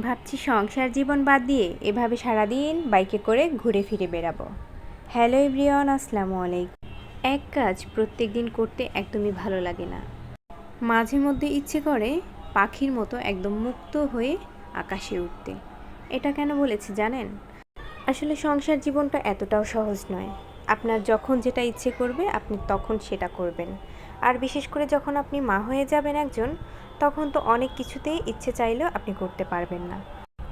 ভাবছি সংসার জীবন বাদ দিয়ে এভাবে সারাদিন বাইকে করে ঘুরে ফিরে বেড়াবো। হ্যালো এভরিওয়ান, আসসালামু আলাইকুম। এক কাজ প্রত্যেক দিন করতে একদমই ভালো লাগে না। মাঝে মধ্যে ইচ্ছে করে পাখির মতো একদম মুক্ত হয়ে আকাশে উঠতে। এটা কেন বলেছি জানেন? আসলে সংসার জীবনটা এতটাও সহজ নয়। আপনার যখন যেটা ইচ্ছে করবে, আপনি তখন সেটা করবেন। আর বিশেষ করে যখন আপনি মা হয়ে যাবেন একজন, তখন তো অনেক কিছুতেই ইচ্ছে চাইলেও আপনি করতে পারবেন না।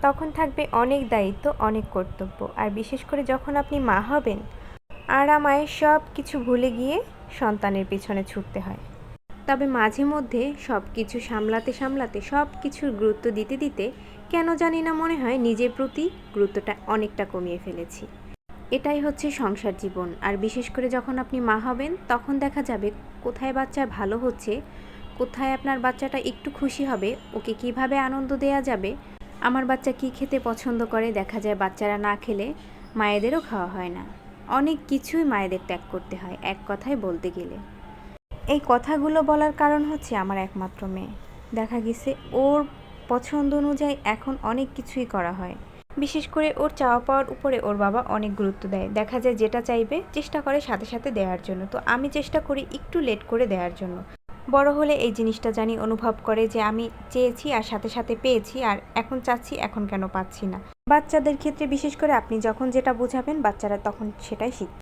তখন থাকবে অনেক দায়িত্ব, অনেক কর্তব্য। আর বিশেষ করে যখন আপনি মা হবেন আরামায় সব কিছু ভুলে গিয়ে সন্তানের পিছনে ছুটতে হয়। তবে মাঝে মধ্যে সব কিছু সামলাতে সামলাতে, সব কিছুর গুরুত্ব দিতে দিতে, কেন জানি না মনে হয় নিজের প্রতি গুরুত্বটা অনেকটা কমিয়ে ফেলেছি। এটাই হচ্ছে সংসার জীবন। আর বিশেষ করে যখন আপনি মা হবেন, তখন দেখা যাবে কোথায় বাচ্চা ভালো হচ্ছে, কোথায় আপনার বাচ্চাটা একটু খুশি হবে, ওকে কীভাবে আনন্দ দেয়া যাবে, আমার বাচ্চা কি খেতে পছন্দ করে, দেখা যায় বাচ্চারা না খেলে মায়েদেরও খাওয়া হয় না। অনেক কিছুই মায়েদের ত্যাগ করতে হয়, এক কথায় বলতে গেলে। এই কথাগুলো বলার কারণ হচ্ছে আমার একমাত্র মেয়ে। দেখা গেছে ওর পছন্দ অনুযায়ী এখন অনেক কিছুই করা হয়। বিশেষ করে ওর চাওয়া পাওয়ার উপরে ওর বাবা অনেক গুরুত্ব দেয়। দেখা যায় যেটা চাইবে চেষ্টা করে সাথে সাথে দেওয়ার জন্য। তো আমি চেষ্টা করি একটু লেট করে দেওয়ার জন্য। বড় হলে এই জিনিসটা জানি অনুভব করে যে আমি চেয়েছি আর সাথে সাথে পেয়েছি আর এখন চাচ্ছি, এখন কেন পাচ্ছি না। বাচ্চাদের ক্ষেত্রে বিশেষ করে আপনি যখন যেটা বোঝাবেন বাচ্চারা তখন সেটাই শিখবে।